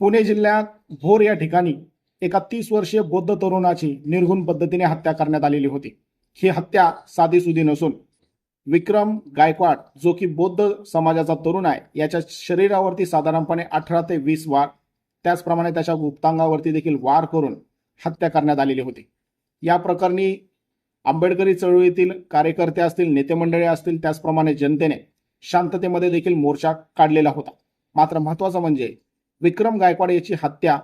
पुणे जिल्ह्यात भोर या ठिकाणी एका तीस वर्षीय बौद्ध तरुणाची निर्घुण पद्धतीने हत्या करण्यात आलेली होती. ही हत्या साधीसुधी नसून विक्रम गायकवाड जो की बौद्ध समाजाचा तरुण आहे याच्या शरीरावरती साधारणपणे अठरा ते वीस वार त्याचप्रमाणे त्याच्या गुप्तांगावरती देखील वार करून हत्या करण्यात आलेली होती. या प्रकरणी आंबेडकरी चळवळीतील कार्यकर्ते असतील नेतेमंडळे असतील त्याचप्रमाणे जनतेने शांततेमध्ये देखील मोर्चा काढलेला होता. मात्र महत्वाचं म्हणजे विक्रम गायकवाड याची हत्या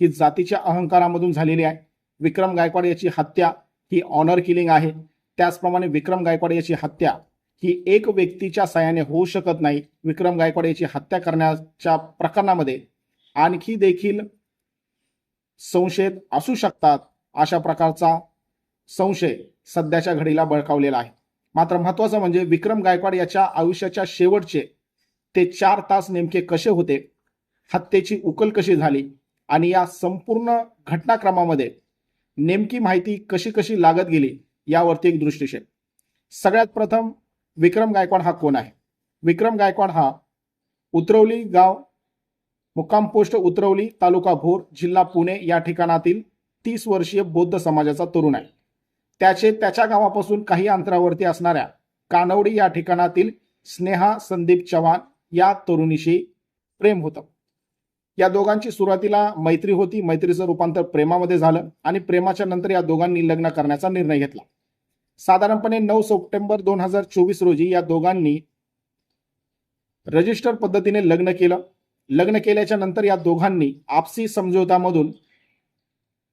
ही जातीच्या अहंकारामधून झालेली आहे. विक्रम गायकवाड याची हत्या ही ऑनर किलिंग आहे. त्याचप्रमाणे विक्रम गायकवाड याची हत्या ही एक व्यक्तीच्या सहाय्याने होऊ शकत नाही. विक्रम गायकवाड याची हत्या करण्याच्या प्रकरणामध्ये आणखी देखील संशयित असू शकतात अशा प्रकारचा संशय सध्याच्या घडीला बळकावलेला आहे. मात्र महत्वाचं म्हणजे विक्रम गायकवाड याच्या आयुष्याच्या शेवटचे ते चार तास नेमके कसे होते? हत्येची उकल कशी झाली आणि या संपूर्ण घटनाक्रमामध्ये नेमकी माहिती कशी कशी लागत गेली यावरती एक दृष्टिक्षेप. सगळ्यात प्रथम विक्रम गायकवाड हा कोण आहे? विक्रम गायकवाड हा उतरवली गाव मुक्काम पोस्ट उतरवली तालुका भोर जिल्हा पुणे या ठिकाणातील तीस वर्षीय बौद्ध समाजाचा तरुण आहे. त्याचे त्याच्या गावापासून काही अंतरावरती असणाऱ्या कानवडी या ठिकाणातील स्नेहा संदीप चव्हाण या तरुणीशी प्रेम होतं. या दोघांची सुरुवातीला मैत्री होती. मैत्रीचं रूपांतर प्रेमामध्ये झालं आणि प्रेमाच्या नंतर या दोघांनी लग्न करण्याचा निर्णय घेतला. साधारणपणे नऊ सप्टेंबर दोन हजार चोवीस रोजी या दोघांनी रजिस्टर पद्धतीने लग्न केलं. लग्न केल्याच्यानंतर या दोघांनी आपसी समझोतामधून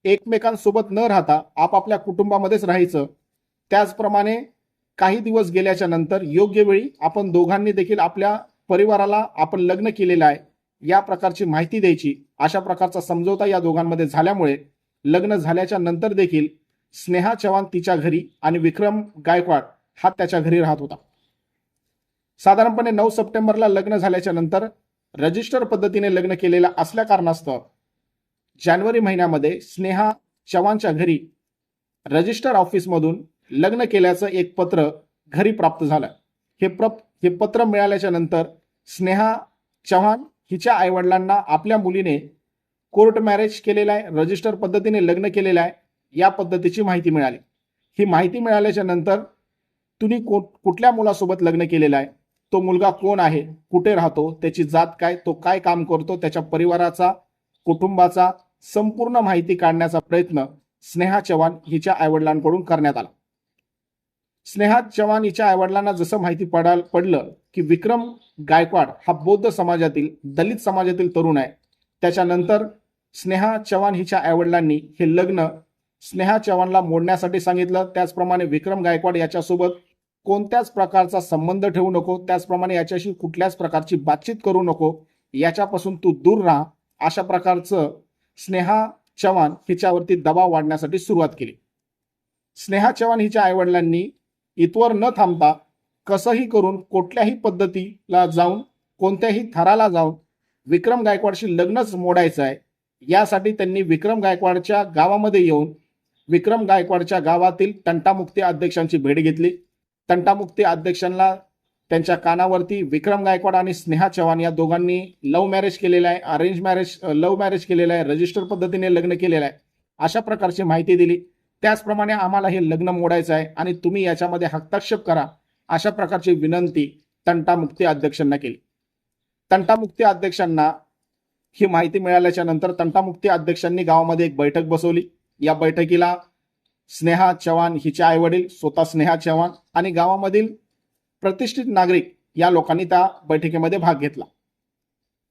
एकमेकांसोबत न राहता आपापल्या कुटुंबामध्येच राहायचं. त्याचप्रमाणे काही दिवस गेल्याच्यानंतर योग्य वेळी आपण दोघांनी देखील आपल्या परिवाराला आपण लग्न केलेलं आहे. या प्रकारची माहिती द्यायची अशा प्रकारचा समझोता या दोघांमध्ये झाल्यामुळे लग्न झाल्याच्यानंतर देखील स्नेहा चव्हाण तिच्या घरी आणि विक्रम गायकवाड हा त्याच्या घरी राहत होता. साधारणपणे नऊ सप्टेंबरला लग्न झाल्याच्यानंतर रजिस्टर पद्धतीने लग्न केलेलं असल्या कारणास्तव जानेवारी महिन्यामध्ये स्नेहा चव्हाणच्या घरी रजिस्टर ऑफिसमधून लग्न केल्याचं एक पत्र घरी प्राप्त झालं. हे प्र हे पत्र मिळाल्याच्या नंतर स्नेहा चव्हाण हिच्या आईवडिलांना आपल्या मुलीने कोर्ट मॅरेज केलेला आहे रजिस्टर पद्धतीने लग्न केलेलं आहे या पद्धतीची माहिती मिळाली. ही माहिती मिळाल्याच्या नंतर तुम्ही को कुठल्या मुलासोबत लग्न केलेलं आहे तो मुलगा कोण आहे कुठे राहतो त्याची जात काय तो काय काम करतो त्याच्या परिवाराचा कुटुंबाचा संपूर्ण माहिती काढण्याचा प्रयत्न स्नेहा चव्हाण हिच्या आईवडिलांकडून करण्यात आला. स्नेहा चव्हाण हिच्या आईवडिलांना जसं माहिती पडाल पडलं की विक्रम गायकवाड हा बौद्ध समाजातील दलित समाजातील तरुण आहे. त्याच्यानंतर स्नेहा चव्हाण हिच्या आईवडिलांनी हे लग्न स्नेहा चव्हाणला मोडण्यासाठी सांगितलं. त्याचप्रमाणे विक्रम गायकवाड याच्यासोबत कोणत्याच प्रकारचा संबंध ठेवू नको त्याचप्रमाणे याच्याशी कुठल्याच प्रकारची बातचीत करू नको याच्यापासून तू दूर राहा. अशा प्रकारचं स्नेहा चव्हाण हिच्यावरती दबाव वाढण्यासाठी सुरुवात केली. स्नेहा चव्हाण हिच्या आईवडिलांनी इथवर न थांबता कसंही करून कुठल्याही पद्धतीला जाऊन कोणत्याही थराला जाऊन विक्रम गायकवाडशी लग्नच मोडायचं आहे यासाठी त्यांनी विक्रम गायकवाडच्या गावामध्ये येऊन विक्रम गायकवाडच्या गावातील तंटामुक्ती अध्यक्षांची भेट घेतली. तंटामुक्ती अध्यक्षांना त्यांच्या कानावरती विक्रम गायकवाड आणि स्नेहा चव्हाण या दोघांनी लव्ह मॅरेज केलेलं आहे अरेंज मॅरेज लव्ह मॅरेज केलेलं आहे रजिस्टर पद्धतीने लग्न केलेलं आहे अशा प्रकारची माहिती दिली. त्याचप्रमाणे आम्हाला हे लग्न मोडायचं आहे आणि तुम्ही याच्यामध्ये हस्तक्षेप करा अशा प्रकारची विनंती तंटामुक्ती अध्यक्षांना केली. तंटामुक्ती अध्यक्षांना ही माहिती मिळाल्याच्या नंतर तंटामुक्ती अध्यक्षांनी गावामध्ये एक बैठक बसवली. या बैठकीला स्नेहा चव्हाण हिचे आई वडील स्वतः स्नेहा चव्हाण आणि गावामधील प्रतिष्ठित नागरिक या लोकांनी त्या बैठकीमध्ये भाग घेतला.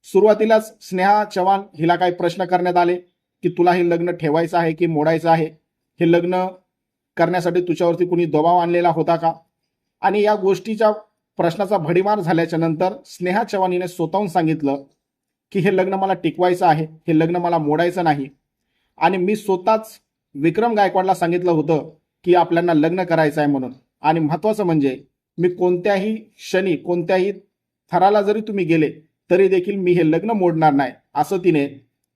सुरुवातीलाच स्नेहा चव्हाण हिला काही प्रश्न करण्यात आले की तुला हे लग्न ठेवायचं आहे की मोडायचं आहे? हे लग्न करण्यासाठी तुझ्यावरती कुणी दबाव आणलेला होता का? आणि या गोष्टीच्या प्रश्नाचा भडीमार झाल्याच्यानंतर स्नेहा चवानीने स्वतःहून सांगितलं की हे लग्न मला टिकवायचं आहे. हे लग्न मला मोडायचं नाही. आणि मी स्वतःच विक्रम गायकवाडला सांगितलं होतं की आपल्याला लग्न करायचं आहे म्हणून. आणि महत्वाचं म्हणजे मी कोणत्याही क्षणी कोणत्याही थराला जरी तुम्ही गेले तरी देखील मी हे लग्न मोडणार नाही असं तिने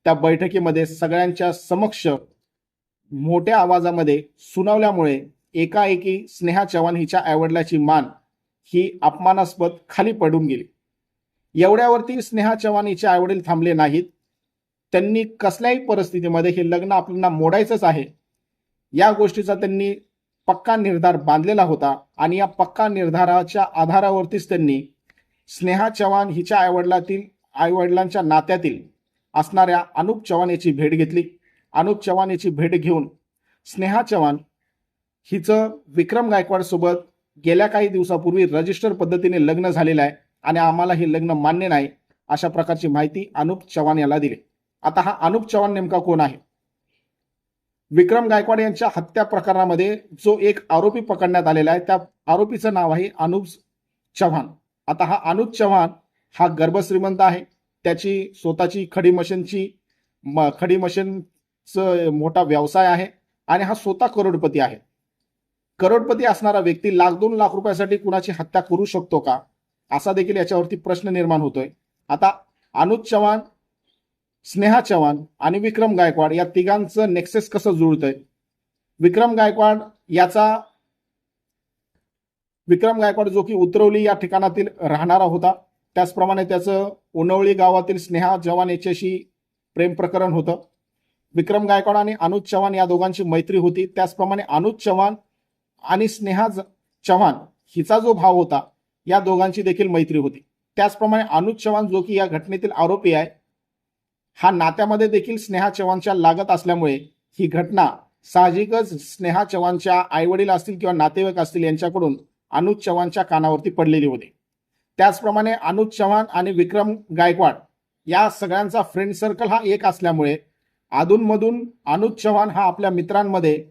त्या बैठकीमध्ये सगळ्यांच्या समक्ष मोठ्या आवाजामध्ये सुनावल्यामुळे एकाएकी स्नेहा चव्हाण हिच्या आईवडिलाची मान ही अपमानास्पद खाली पडून गेली. एवढ्यावरती स्नेहा चव्हाण हिचे आईवडील थांबले नाहीत. त्यांनी कसल्याही परिस्थितीमध्ये हे लग्न आपल्याला मोडायचंच आहे. या गोष्टीचा त्यांनी पक्का निर्धार बांधलेला होता आणि या पक्का निर्धाराच्या आधारावरतीच त्यांनी स्नेहा चव्हाण हिच्या आईवडिलातील आईवडिलांच्या नात्यातील असणाऱ्या अनुप चव्हाण याची भेट घेतली. अनुप चव्हाण याची भेट घेऊन स्नेहा चव्हाण हिचं विक्रम गायकवाड सोबत गेल्या काही दिवसापूर्वी रजिस्टर पद्धतीने लग्न झालेलं आहे आणि आम्हाला हे लग्न मान्य नाही अशा प्रकारची माहिती अनुप चव्हाण याला दिली. आता हा अनुप चव्हाण नेमका कोण आहे? विक्रम गायकवाड यांच्या हत्या प्रकरणामध्ये जो एक आरोपी पकडण्यात आलेला आहे त्या आरोपीचं नाव आहे अनुप चव्हाण. आता हा अनुप चव्हाण हा गर्भश्रीमंत आहे. त्याची स्वतःची खडी मशीनची म- खडी मशीन मोठा व्यवसाय आहे आणि हा स्वतः करोडपती आहे. करोडपती असणारा व्यक्ती लाख दोन लाख रुपयासाठी कुणाची हत्या करू शकतो का? असा देखील याच्यावरती प्रश्न निर्माण होतोय. आता अनुज चव्हाण स्नेहा चव्हाण आणि विक्रम गायकवाड या तिघांचं नेक्सेस कसं जुळतंय? विक्रम गायकवाड याचा विक्रम गायकवाड जो की उतरवली या ठिकाणातील राहणारा होता. त्याचप्रमाणे त्याचं उनवळी गावातील स्नेहा चव्हाण याच्याशी प्रेम प्रकरण होतं. विक्रम गायकवाड आणि अनुज चव्हाण या दोघांची मैत्री होती. त्याचप्रमाणे अनुज चव्हाण आणि स्नेहा चव्हाण हिचा जो भाव होता या दोघांची देखील मैत्री होती. त्याचप्रमाणे अनुज चव्हाण जो की या घटनेतील आरोपी आहे हा नात्यामध्ये देखील स्नेहा चव्हाणच्या लागत असल्यामुळे ही घटना साहजिकच स्नेहा चव्हाणच्या आईवडील असतील किंवा नातेवाईक असतील यांच्याकडून अनुज चव्हाणच्या कानावरती पडलेली होती. त्याचप्रमाणे अनुज चव्हाण आणि विक्रम गायकवाड या सगळ्यांचा फ्रेंड सर्कल हा एक असल्यामुळे अधूनमधून अनुज चव्हाण हा आपल्या मित्रांमध्ये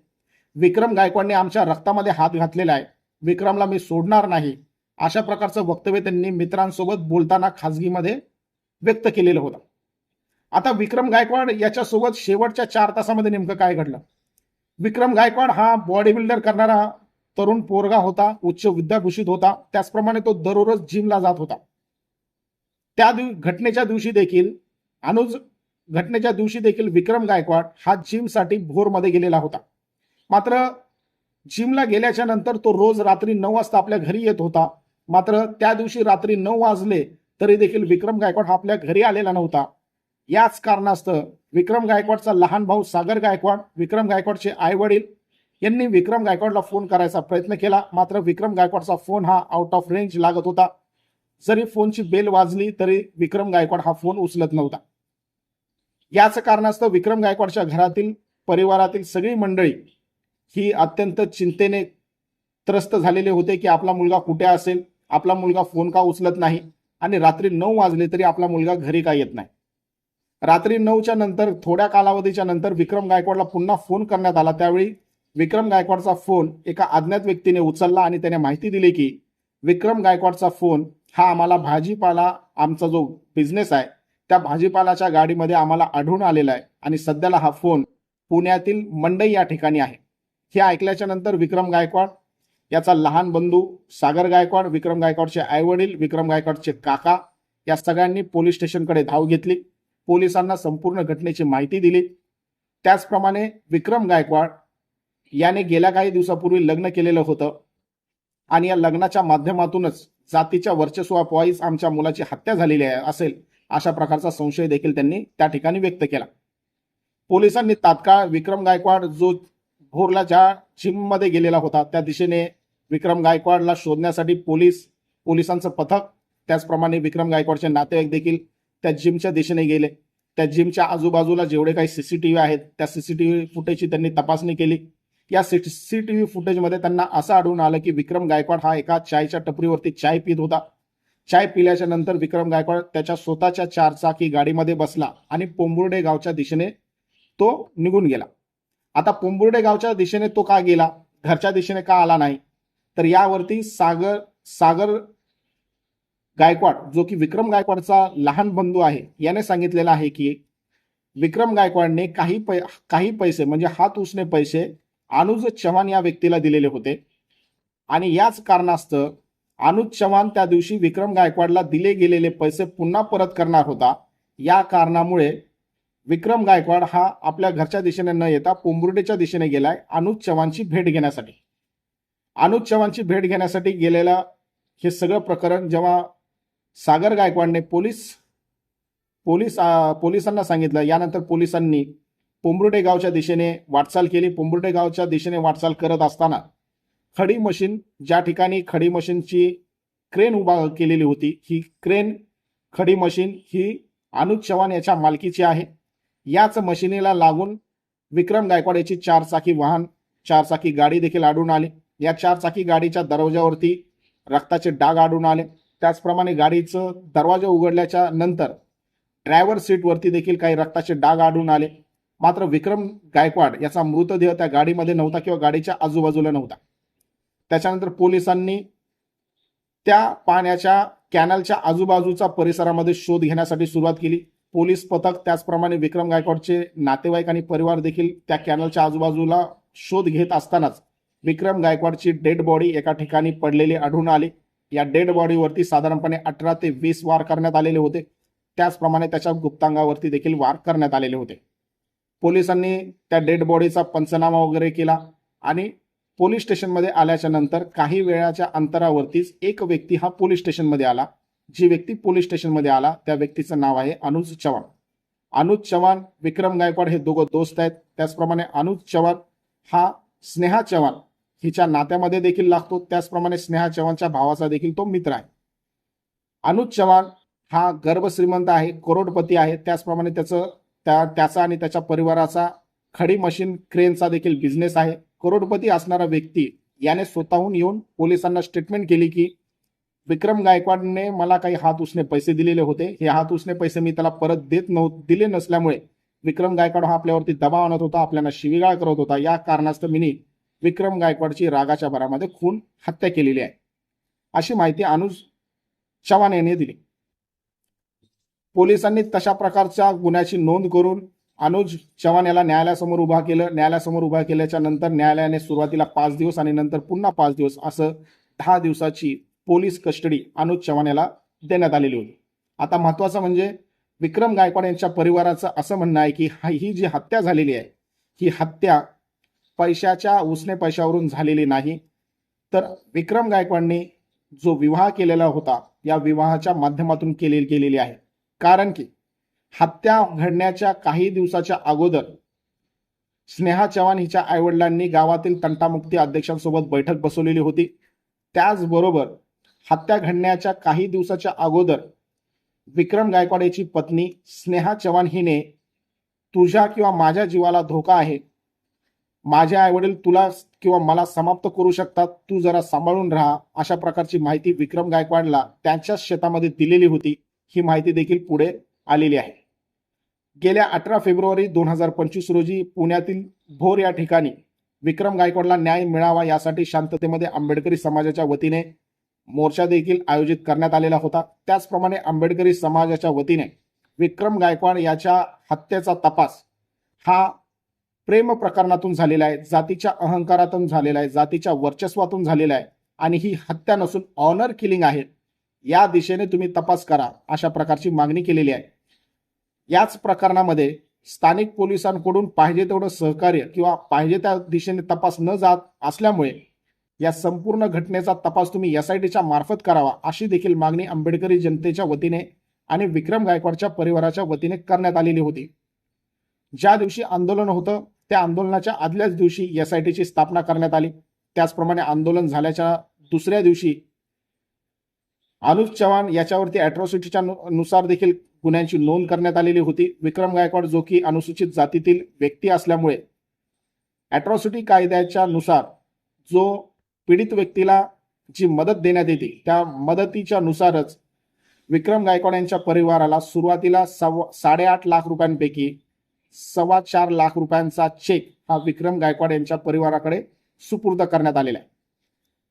विक्रम गायकवाडने आमच्या रक्तामध्ये हात घातलेला आहे. विक्रमला मी सोडणार नाही. अशा प्रकारचं वक्तव्य त्यांनी मित्रांसोबत बोलताना खाजगीमध्ये व्यक्त केलेलं होतं. आता विक्रम गायकवाड याच्यासोबत शेवटच्या चार तासामध्ये नेमकं काय घडलं? विक्रम गायकवाड हा बॉडी बिल्डर करणारा तरुण पोरगा होता उच्च विद्याभूषित होता. त्याचप्रमाणे तो दररोज जिमला जात होता. त्या दिव घटनेच्या दिवशी देखील अनुज घटनेच्या दिवशी देखील विक्रम गायकवाड हा जिमसाठी भोरमध्ये गेलेला होता. मात्र जिमला गेल्याच्यानंतर तो रोज रात्री नऊ वाजता आपल्या घरी येत होता. मात्र त्या दिवशी रात्री नऊ वाजले तरी देखील विक्रम गायकवाड हा आपल्या घरी आलेला नव्हता. याच कारणास्तव विक्रम गायकवाडचा लहान भाऊ सागर गायकवाड विक्रम गायकवाडचे आई वडील यांनी विक्रम गायकवाडला फोन करायचा प्रयत्न केला. मात्र विक्रम गायकवाडचा फोन हा आउट ऑफ रेंज लागत होता. जरी फोनची बेल वाजली तरी विक्रम गायकवाड हा फोन उचलत नव्हता. याच कारणास्तव विक्रम गायकवाडच्या घरातील परिवारातील सगळी मंडळी ही अत्यंत चिंतेने त्रस्त झालेले होते की आपला मुलगा कुठे असेल आपला मुलगा फोन का उचलत नाही आणि रात्री नऊ वाजले तरी आपला मुलगा घरी का येत नाही. रात्री नऊच्या नंतर थोड्या कालावधीच्या नंतर विक्रम गायकवाडला पुन्हा फोन करण्यात आला. त्यावेळी विक्रम गायकवाडचा फोन एका अज्ञात व्यक्तीने उचलला आणि त्याने माहिती दिली की विक्रम गायकवाडचा फोन हा आम्हाला भाजीपाला आमचा जो बिझनेस आहे त्या भाजीपालाच्या गाडीमध्ये आम्हाला आढळून आलेला आहे. आणि सध्याला हा फोन पुण्यातील मंडई या ठिकाणी आहे. हे ऐकल्याच्या नंतर विक्रम गायकवाड याचा लहान बंधू सागर गायकवाड विक्रम गायकवाडचे आईवडील विक्रम गायकवाडचे काका या सगळ्यांनी पोलीस स्टेशनकडे धाव घेतली. पोलिसांना संपूर्ण घटनेची माहिती दिली. त्याचप्रमाणे विक्रम गायकवाड याने गेल्या काही दिवसापूर्वी लग्न केलेलं होतं. आणि या लग्नाच्या माध्यमातूनच जातीच्या वर्चस्वापायीच आमच्या मुलाची हत्या झालेली आहे असेल. अशा प्रकारचा संशय देखील त्यांनी त्या ठिकाणी व्यक्त केला. पोलिसांनी तात्काळ विक्रम गायकवाड जो भोरला ज्या जिममध्ये गेलेला होता त्या दिशेने विक्रम गायकवाडला शोधण्यासाठी पोलीस पोलिसांचं पथक त्याचप्रमाणे विक्रम गायकवाडचे नातेवाईक देखील त्या जिमच्या दिशेने गेले. त्या जिमच्या आजूबाजूला जेवढे काही सीसीटीव्ही आहेत त्या सीसीटीव्ही फुटेजची त्यांनी तपासणी केली. या सीसीटीव्ही फुटेजमध्ये त्यांना असं आढळून आलं की विक्रम गायकवाड हा एका चायच्या टपरीवरती चाय पित होता. चाय पिल्याच्या नंतर विक्रम गायकवाड त्याच्या स्वतःच्या चारचाकी गाडीमध्ये बसला आणि पोंबुर्डे गावच्या दिशेने तो निघून गेला. आता पोंबुर्डे गावच्या दिशेने तो का गेला? घरच्या दिशेने का आला नाही? तर यावरती सागर सागर गायकवाड जो की विक्रम गायकवाडचा लहान बंधू आहे याने सांगितलेला आहे की विक्रम गायकवाडने काही पै काही पैसे म्हणजे हात उसने पैसे अनुज चव्हाण या व्यक्तीला दिलेले होते. आणि याच कारणास्तव अनुज चव्हाण त्या दिवशी विक्रम गायकवाडला दिले गेलेले पैसे पुन्हा परत करणार होता. या कारणामुळे विक्रम गायकवाड हा आपल्या घरच्या दिशेने न येता पोंबुर्डेच्या दिशेने गेलाय अनुज चव्हाणची भेट घेण्यासाठी. अनुज चव्हाणची भेट घेण्यासाठी गेलेला हे सगळं प्रकरण जेव्हा सागर गायकवाडने पोलीस पोलीस पोलिसांना सांगितलं यानंतर पोलिसांनी पोंबुर्डे गावच्या दिशेने वाटचाल केली. पोंबुर्डे गावच्या दिशेने वाटचाल करत असताना खडी मशीन ज्या ठिकाणी खडी मशीनची क्रेन उभा केलेली होती ही क्रेन खडी मशीन ही अनुज चव्हाण याच्या मालकीची आहे. याच मशिनीला लागून विक्रम गायकवाड याची चारचाकी वाहन चारचाकी गाडी देखील आढळून आली. या चारचाकी गाडीच्या दरवाजावरती रक्ताचे डाग आढळून आले. त्याचप्रमाणे गाडीचं दरवाजा उघडल्याच्या नंतर ड्रायव्हर सीटवरती देखील काही रक्ताचे डाग आढळून आले. मात्र विक्रम गायकवाड याचा मृतदेह त्या गाडीमध्ये नव्हता किंवा गाडीच्या आजूबाजूला नव्हता. त्याच्यानंतर पोलिसांनी त्या पाण्याच्या कॅनलच्या आजूबाजूचा परिसरामध्ये शोध घेण्यासाठी सुरुवात केली. पोलीस पथक त्याचप्रमाणे विक्रम गायकवाडचे नातेवाईक आणि परिवार देखील त्या कॅनलच्या आजूबाजूला शोध घेत असतानाच विक्रम गायकवाडची डेड बॉडी एका ठिकाणी पडलेली आढळून आली. या डेड बॉडीवरती साधारणपणे अठरा ते वीस वार करण्यात आलेले होते. त्याचप्रमाणे त्याच्या गुप्तांगावरती देखील वार करण्यात आलेले होते. पोलिसांनी त्या डेड बॉडीचा पंचनामा वगैरे केला आणि पोलीस स्टेशनमध्ये आल्याच्यानंतर काही वेळाच्या अंतरावरतीच एक व्यक्ती हा पोलीस स्टेशनमध्ये आला. जी व्यक्ती पोलीस स्टेशनमध्ये आला त्या व्यक्तीचं नाव आहे अनुज चव्हाण. अनुज चव्हाण विक्रम गायकवाड हे दोघं दोस्त आहेत. त्याचप्रमाणे अनुज चव्हाण हा स्नेहा चव्हाण हिच्या नात्यामध्ये देखील लागतो. त्याचप्रमाणे स्नेहा चव्हाणच्या भावाचा देखील तो मित्र आहे. अनुज चव्हाण हा गर्भश्रीमंत आहे करोडपती आहे. त्याचप्रमाणे त्याचं त्या त्याचा आणि त्याच्या परिवाराचा खडी मशीन क्रेनचा देखील बिझनेस आहे. करोडपती असणारा व्यक्ती याने स्वतःहून येऊन पोलिसांना स्टेटमेंट केली की विक्रम गायकवाडने मला काही हात उसने पैसे दिलेले होते. हे हात उसने पैसे मी त्याला परत देत नव्ह दिले नसल्यामुळे विक्रम गायकवाड हा आपल्यावरती दबाव आणत होता आपल्याला शिवीगाळ करत होता. या कारणास्तव मी विक्रम गायकवाडची रागाच्या भरामध्ये खून हत्या केलेली आहे. अशी माहिती अनुज चव्हाण यांनी दिली. पोलिसांनी तशा प्रकारच्या गुन्ह्याची नोंद करून अनुज चव्हाण याला न्यायालयासमोर उभा केलं. न्यायालयासमोर उभा केल्याच्यानंतर न्यायालयाने सुरुवातीला पाच दिवस आणि नंतर पुन्हा पाच दिवस असं दहा दिवसाची पोलीस कस्टडी अनुज चव्हाण याला देण्यात आलेली होती. आता महत्वाचं म्हणजे विक्रम गायकवाड यांच्या परिवाराचं असं म्हणणं आहे की ही जी हत्या झालेली आहे ही हत्या पैशाच्या उसने पैशावरून झालेली नाही. तर विक्रम गायकवाडने जो विवाह केलेला होता या विवाहाच्या माध्यमातून केले गेलेली आहे. कारण की हत्या घडण्याच्या काही दिवसाच्या अगोदर स्नेहा चव्हाण हिच्या आईवडिलांनी गावातील तंटामुक्ती अध्यक्षांसोबत बैठक बसवलेली होती. त्याचबरोबर हत्या घडण्याच्या काही दिवसाच्या अगोदर विक्रम गायकवाड याची पत्नी स्नेहा चव्हाण हिने तुझ्या किंवा माझ्या जीवाला धोका आहे. माझे आईवडील तुला किंवा मला समाप्त करू शकतात. तू जरा सांभाळून राहा. अशा प्रकारची माहिती विक्रम गायकवाडला त्यांच्याच शेतामध्ये दिलेली होती. ही माहिती देखील पुढे आलेली आहे. गेल्या अठरा फेब्रुवारी दोन हजार पंचवीस रोजी पुण्यातील भोर या ठिकाणी विक्रम गायकवाडला न्याय मिळावा यासाठी शांततेमध्ये आंबेडकरी समाजाच्या वतीने मोर्चा देखील आयोजित करण्यात आलेला होता. त्याचप्रमाणे आंबेडकरी समाजाच्या वतीने विक्रम गायकवाड याच्या हत्येचा तपास हा प्रेम प्रकरणातून झालेला आहे जातीच्या अहंकारातून झालेला आहे जातीच्या वर्चस्वातून झालेला आहे आणि ही हत्या नसून ऑनर किलिंग आहे. या दिशेने तुम्ही तपास करा अशा प्रकारची मागणी केलेली आहे. याच प्रकरणामध्ये स्थानिक पोलिसांकडून पाहिजे तेवढं सहकार्य किंवा पाहिजे त्या दिशेने तपास न जात असल्यामुळे या संपूर्ण घटनेचा तपास तुम्ही एस आय टीच्या मार्फत करावा अशी देखील मागणी आंबेडकरी जनतेच्या वतीने आणि विक्रम गायकवाडच्या परिवाराच्या वतीने करण्यात आलेली होती. ज्या दिवशी आंदोलन होतं त्या आंदोलनाच्या आदल्याच दिवशी एस आय टीची स्थापना करण्यात आली. त्याचप्रमाणे आंदोलन झाल्याच्या दुसऱ्या दिवशी अनुज चव्हाण याच्यावरती अॅट्रॉसिटीच्या नुसार देखील गुन्ह्यांची नोंद करण्यात आलेली होती. विक्रम गायकवाड जो की अनुसूचित जातीतील व्यक्ती असल्यामुळे अॅट्रॉसिटी कायद्याच्या नुसार जो पीडित व्यक्तीला जी मदत देण्यात येते त्या मदतीच्या नुसारच विक्रम गायकवाड यांच्या परिवाराला सुरुवातीला सव्वा साडेआठ लाख रुपयांपैकी सव्वा चार लाख रुपयांचा चेक हा विक्रम गायकवाड यांच्या परिवाराकडे सुपूर्द करण्यात आलेला आहे.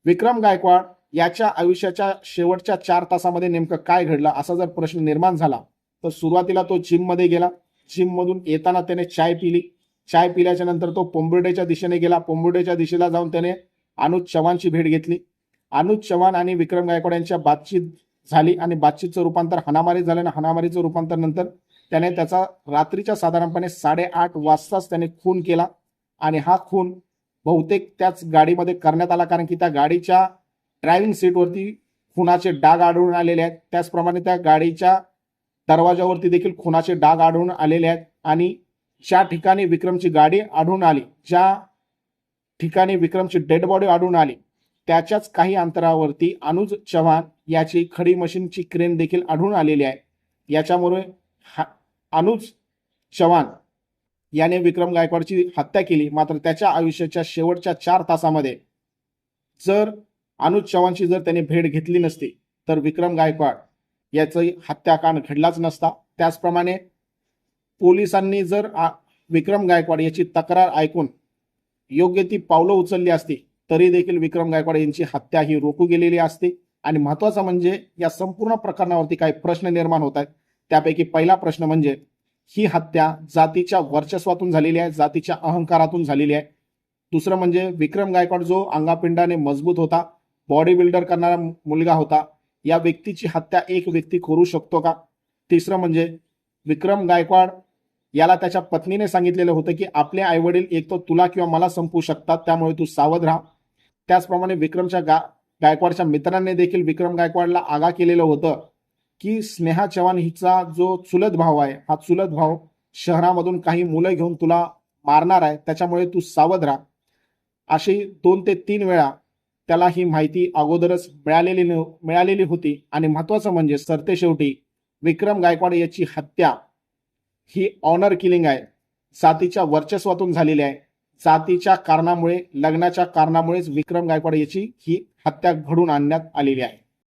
विक्रम गायकवाड याच्या आयुष्याच्या शेवटच्या चार तासामध्ये नेमकं काय घडलं असा जर प्रश्न निर्माण झाला तर सुरुवातीला तो जिममध्ये गेला. जिममधून येताना त्याने चाय पिली. चाय पिल्याच्या नंतर तो पोंबुर्डेच्या दिशेने गेला. पोंबुर्डेच्या दिशेला जाऊन त्याने अनुज चव्हाणची भेट घेतली. अनुज चव्हाण आणि विक्रम गायकवाड यांच्या बातचीत झाली आणि बातचीतचं रूपांतर हाणामारी झालं आणि हाणामारीचं रूपांतर नंतर त्याने त्याचा रात्रीच्या साधारणपणे साडेआठ वाजताच त्याने खून केला आणि हा खून बहुतेक त्याच गाडीमध्ये करण्यात आला. कारण की त्या गाडीच्या ड्रायव्हिंग सीटवरती खुनाचे डाग आढळून आलेले आहेत. त्याचप्रमाणे त्या गाडीच्या दरवाजावरती देखील खुनाचे डाग आढळून आलेले आहेत आणि ज्या ठिकाणी विक्रमची गाडी आढळून आली ज्या ठिकाणी विक्रमची डेड बॉडी आढळून आली त्याच्याच काही अंतरावरती अनुज चव्हाण याची खडी मशीनची क्रेन देखील आढळून आलेली आहे. याच्यामुळे हा अनुज चव्हाण याने विक्रम गायकवाडची हत्या केली. मात्र त्याच्या आयुष्याच्या शेवटच्या चार तासामध्ये जर अनुज चव्हाणची जर त्याने भेट घेतली नसती तर विक्रम गायकवाड याचं हत्याकांड घडलाच नसता. त्याचप्रमाणे पोलिसांनी जर विक्रम गायकवाड याची तक्रार ऐकून योग्य ती पावलं उचलली असती तरी देखील विक्रम गायकवाड यांची हत्या ही रोखू गेलेली असते. आणि महत्वाचं म्हणजे या संपूर्ण प्रकरणावरती काही प्रश्न निर्माण होत आहेत. त्यापैकी पहिला प्रश्न म्हणजे ही हत्या जातीच्या वर्चस्वातून झालेली आहे जातीच्या अहंकारातून झालेली आहे. दुसरं म्हणजे विक्रम गायकवाड जो अंगापिंडाने मजबूत होता बॉडी बिल्डर करणारा मुलगा होता या व्यक्तीची हत्या एक व्यक्ती करू शकतो का? तिसरं म्हणजे विक्रम गायकवाड याला त्याच्या पत्नीने सांगितलेलं होतं की आपले आईवडील एक तर तुला किंवा मला संपू शकतात त्यामुळे तू सावध राहा. त्याचप्रमाणे विक्रमच्या गा गायकवाडच्या मित्रांनी देखील विक्रम गायकवाडला आगा केलेलं होतं की स्नेहा चव्हाण हिचा जो चुलत भाव आहे हा चुलत भाव शहरामधून काही मुलं घेऊन तुला मारणार आहे त्याच्यामुळे तू सावध राहा. अशी दोन ते तीन वेळा त्याला ही माहिती अगोदरच मिळालेली न- मिळालेली होती. आणि महत्वाचं म्हणजे सरते शेवटी विक्रम गायकवाड याची हत्या ही ऑनर किलिंग आहे. जातीच्या वर्चस्वातून झालेली आहे. जातीच्या कारणामुळे लग्नाच्या कारणामुळेच विक्रम गायकवाड याची ही हत्या घडून आणण्यात आलेली आहे.